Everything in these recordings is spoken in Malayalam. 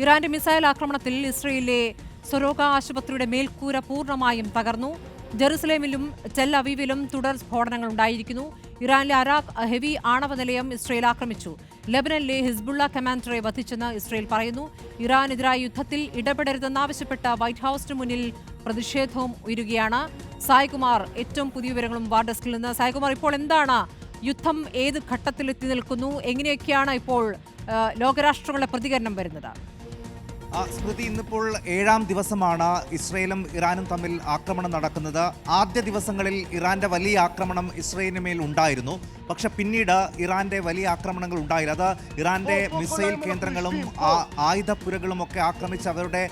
ഇറാന്റെ മിസൈൽ ആക്രമണത്തിൽ ഇസ്രയേലിലെ സൊറോക ആശുപത്രിയുടെ മേൽക്കൂര പൂർണമായും തകർന്നു. ജെറുസലേമിലും ടെൽ അവീവിലും തുടർ സ്ഫോടനങ്ങൾ ഉണ്ടായിരിക്കുന്നു ഇറാനിലെ അറാഖ് ഹെവി ആണവ നിലയം ഇസ്രയേൽ ആക്രമിച്ചു. ലബനനിലെ ഹിസ്ബുള്ള കമാൻഡറെ വധിച്ചെന്ന് ഇസ്രയേൽ പറയുന്നു. ഇറാനെതിരായ യുദ്ധത്തിൽ ഇടപെടരുതെന്നാവശ്യപ്പെട്ട വൈറ്റ് ഹൌസിന് മുന്നിൽ പ്രതിഷേധവും ഉയരുകയാണ്. സായ്കുമാർ ഏറ്റവും പുതിയ വിവരങ്ങളും വാർ ഡെസ്കിൽ നിന്ന്. സായ്കുമാർ ഇപ്പോൾ എന്താണ്? യുദ്ധം ഏത് ഘട്ടത്തിലെത്തി നിൽക്കുന്നു? എങ്ങനെയൊക്കെയാണ് ഇപ്പോൾ ലോകരാഷ്ട്രങ്ങളുടെ പ്രതികരണം വരുന്നത്? സ്മൃതി ഇന്നിപ്പോൾ ഏഴാം ദിവസമാണ് ഇസ്രയേലും ഇറാനും തമ്മിൽ ആക്രമണം നടക്കുന്നത്. ആദ്യ ദിവസങ്ങളിൽ ഇറാന്റെ വലിയ ആക്രമണം ഇസ്രയേലിന് മേൽ ഉണ്ടായിരുന്നു. പക്ഷെ പിന്നീട് ഇറാന്റെ വലിയ ആക്രമണങ്ങൾ ഉണ്ടായില്ല. അത് ഇറാന്റെ മിസൈൽ കേന്ദ്രങ്ങളും ആ- ആയുധപ്പുരകളും ഒക്കെ ആക്രമിച്ച് അവരുടെ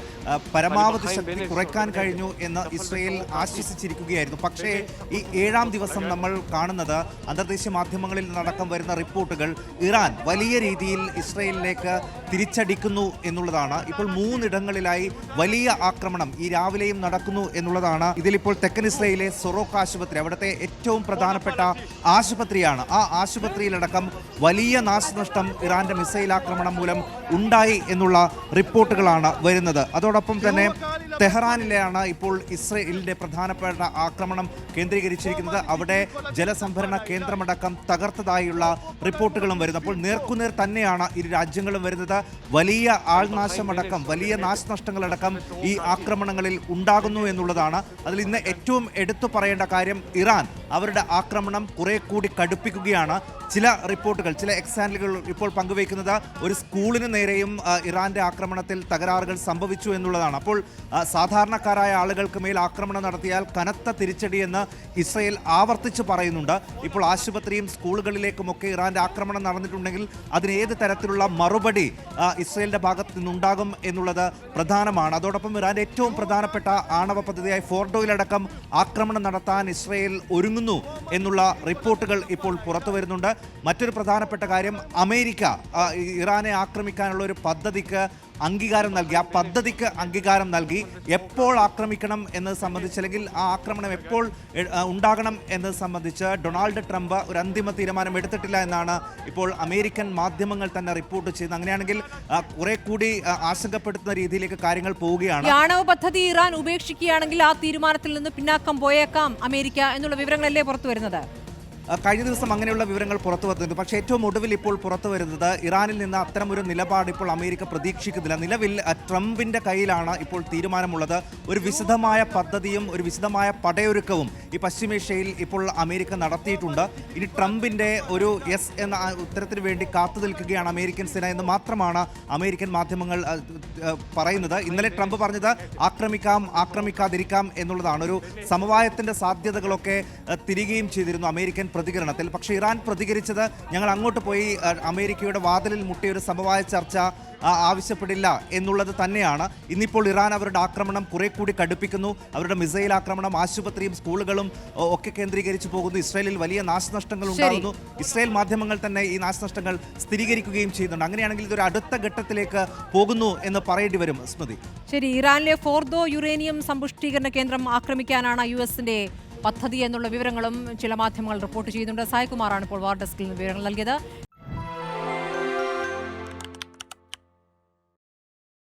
പരമാവധി ശക്തി കുറയ്ക്കാൻ കഴിഞ്ഞു എന്ന് ഇസ്രയേൽ ആശ്വസിച്ചിരിക്കുകയായിരുന്നു. പക്ഷേ ഈ ഏഴാം ദിവസം നമ്മൾ കാണുന്നത് അന്തർദേശീയ മാധ്യമങ്ങളിൽ നിന്നടക്കം വരുന്ന റിപ്പോർട്ടുകൾ ഇറാൻ വലിയ രീതിയിൽ ഇസ്രയേലിലേക്ക് തിരിച്ചടിക്കുന്നു എന്നുള്ളതാണ്. ഇപ്പോൾ മൂന്നിടങ്ങളിലായി വലിയ ആക്രമണം ഈ രാവിലെയും നടക്കുന്നു എന്നുള്ളതാണ്. ഇതിലിപ്പോൾ തെക്കൻ ഇസ്രയേലിലെ സൊറോക്ക് ആശുപത്രി അവിടുത്തെ ഏറ്റവും പ്രധാനപ്പെട്ട ആശുപത്രിയാണ്. ആ ആശുപത്രിയിലടക്കം വലിയ നാശനഷ്ടം ഇറാന്റെ മിസൈൽ ആക്രമണം മൂലം ഉണ്ടായി എന്നുള്ള റിപ്പോർട്ടുകളാണ് വരുന്നത്. അതോടൊപ്പം തന്നെ തെഹ്റാനിലെയാണ് ഇപ്പോൾ ഇസ്രയേലിന്റെ പ്രധാനപ്പെട്ട ആക്രമണം കേന്ദ്രീകരിച്ചിരിക്കുന്നത്. അവിടെ ജലസംഭരണ കേന്ദ്രമടക്കം തകർത്തതായുള്ള റിപ്പോർട്ടുകളും വരുന്നു. അപ്പോൾ നേർക്കുനേർ തന്നെയാണ് ഇരു രാജ്യങ്ങളും വരുന്നത്. വലിയ ആൾനാശമടക്കം വലിയ നാശനഷ്ടങ്ങളടക്കം ഈ ആക്രമണങ്ങളിൽ ഉണ്ടാകുന്നു എന്നുള്ളതാണ്. അതിൽ ഇന്ന് ഏറ്റവും എടുത്തു പറയേണ്ട കാര്യം ഇറാൻ. അവരുടെ ആക്രമണം കുറെ കൂടി കടുപ്പിക്കുകയാണ്. ചില റിപ്പോർട്ടുകൾ ചില എക്സാമ്പിളുകൾ ഇപ്പോൾ പങ്കുവയ്ക്കുന്നത് ഒരു സ്കൂളിന് നേരെയും ഇറാന്റെ ആക്രമണത്തിൽ തകരാറുകൾ സംഭവിച്ചു എന്നുള്ളതാണ്. അപ്പോൾ സാധാരണക്കാരായ ആളുകൾക്ക് മേൽ ആക്രമണം നടത്തിയാൽ കനത്ത തിരിച്ചടിയെന്ന് ഇസ്രയേൽ ആവർത്തിച്ച് പറയുന്നുണ്ട്. ഇപ്പോൾ ആശുപത്രിയും സ്കൂളുകളിലേക്കുമൊക്കെ ഇറാന്റെ ആക്രമണം നടന്നിട്ടുണ്ടെങ്കിൽ അതിന് ഏത് തരത്തിലുള്ള മറുപടി ഇസ്രയേലിന്റെ ഭാഗത്ത് നിന്നുണ്ടാകും എന്നുള്ളത് പ്രധാനമാണ്. അതോടൊപ്പം ഇറാന്റെ ഏറ്റവും പ്രധാനപ്പെട്ട ആണവ പദ്ധതിയായ ഫോർഡോയിലടക്കം ആക്രമണം നടത്താൻ ഇസ്രയേൽ ഒരുങ്ങുന്നു എന്നുള്ള റിപ്പോർട്ടുകൾ ഇപ്പോൾ പുറത്തു വരുന്നുണ്ട്. മറ്റൊരു പ്രധാനപ്പെട്ട കാര്യം അമേരിക്ക ഇറാനെ ആക്രമിക്കാനുള്ള ഒരു പദ്ധതിക്ക് അംഗീകാരം നൽകി. ആ പദ്ധതിക്ക് അംഗീകാരം നൽകി. എപ്പോൾ ആക്രമിക്കണം എന്നത് സംബന്ധിച്ച് അല്ലെങ്കിൽ ആ ആക്രമണം എപ്പോൾ ഉണ്ടാകണം എന്നത് സംബന്ധിച്ച് ഡൊണാൾഡ് ട്രംപ് ഒരു അന്തിമ തീരുമാനം എടുത്തിട്ടില്ല എന്നാണ് ഇപ്പോൾ അമേരിക്കൻ മാധ്യമങ്ങൾ തന്നെ റിപ്പോർട്ട് ചെയ്യുന്നത്. അങ്ങനെയാണെങ്കിൽ കുറെ കൂടി ആശങ്കപ്പെടുത്തുന്ന രീതിയിലേക്ക് കാര്യങ്ങൾ പോവുകയാണ്. ആണവ പദ്ധതി ഇറാൻ ഉപേക്ഷിക്കുകയാണെങ്കിൽ ആ തീരുമാനത്തിൽ നിന്ന് പിന്നാക്കം പോയേക്കാം അമേരിക്ക എന്നുള്ള വിവരങ്ങളല്ലേ പുറത്തു വരുന്നത്? കഴിഞ്ഞ ദിവസം അങ്ങനെയുള്ള വിവരങ്ങൾ പുറത്തു വന്നിരുന്നു. പക്ഷേ ഏറ്റവും ഒടുവിൽ ഇപ്പോൾ പുറത്തു വരുന്നത് ഇറാനിൽ നിന്ന് അത്തരമൊരു നിലപാട് ഇപ്പോൾ അമേരിക്ക പ്രതീക്ഷിക്കുന്നില്ല. നിലവിൽ ട്രംപിന്റെ കയ്യിലാണ് ഇപ്പോൾ തീരുമാനമുള്ളത്. ഒരു വിശദമായ പദ്ധതിയും ഒരു വിശദമായ പടയൊരുക്കവും ഈ പശ്ചിമേഷ്യയിൽ ഇപ്പോൾ അമേരിക്ക നടത്തിയിട്ടുണ്ട്. ഇനി ട്രംപിന്റെ ഒരു എസ് എന്ന ഉത്തരത്തിന് വേണ്ടി കാത്തു നിൽക്കുകയാണ് അമേരിക്കൻ സേന എന്ന് മാത്രമാണ് അമേരിക്കൻ മാധ്യമങ്ങൾ പറയുന്നത്. ഇന്നലെ ട്രംപ് പറഞ്ഞത് ആക്രമിക്കാം ആക്രമിക്കാതിരിക്കാം എന്നുള്ളതാണ്. ഒരു സമവായത്തിന്റെ സാധ്യതകളൊക്കെ തിരികെയും ചെയ്തിരുന്നു അമേരിക്കൻ പ്രതികരണത്തിൽ. പക്ഷേ ഇറാൻ പ്രതികരിച്ചത് ഞങ്ങൾ അങ്ങോട്ട് പോയി അമേരിക്കയുടെ വാതിലിൽ മുട്ടിയ ഒരു സമവായ ചർച്ച ആവശ്യപ്പെടില്ല എന്നുള്ളത് തന്നെയാണ്. ഇന്നിപ്പോൾ ഇറാൻ അവരുടെ ആക്രമണം കുറെ കൂടി കടുപ്പിക്കുന്നു. അവരുടെ മിസൈൽ ആക്രമണം ആശുപത്രിയും സ്കൂളുകളും ഒക്കെ കേന്ദ്രീകരിച്ചു പോകുന്നു. ഇസ്രായേലിൽ വലിയ നാശനഷ്ടങ്ങൾ ഉണ്ടാകുന്നു. ഇസ്രായേൽ മാധ്യമങ്ങൾ തന്നെ ഈ നാശനഷ്ടങ്ങൾ സ്ഥിരീകരിക്കുകയും ചെയ്യുന്നുണ്ട്. അങ്ങനെയാണെങ്കിൽ ഇതൊരു അടുത്ത ഘട്ടത്തിലേക്ക് പോകുന്നു എന്ന് പറയേണ്ടി വരും സ്മൃതി. ശരി ഇറാനിലെ ഫോർദോ യുറേനിയം സമ്പുഷ്ടീകരണ കേന്ദ്രം ആക്രമിക്കാനാണ് യു എസിന്റെ പദ്ധതി എന്നുള്ള വിവരങ്ങളും ചില മാധ്യമങ്ങൾ റിപ്പോർട്ട് ചെയ്യുന്നുണ്ട്. സായ്കുമാറാണ് ഇപ്പോൾ വാർ ഡെസ്കിൽ വിവരങ്ങൾ നൽകിയത്.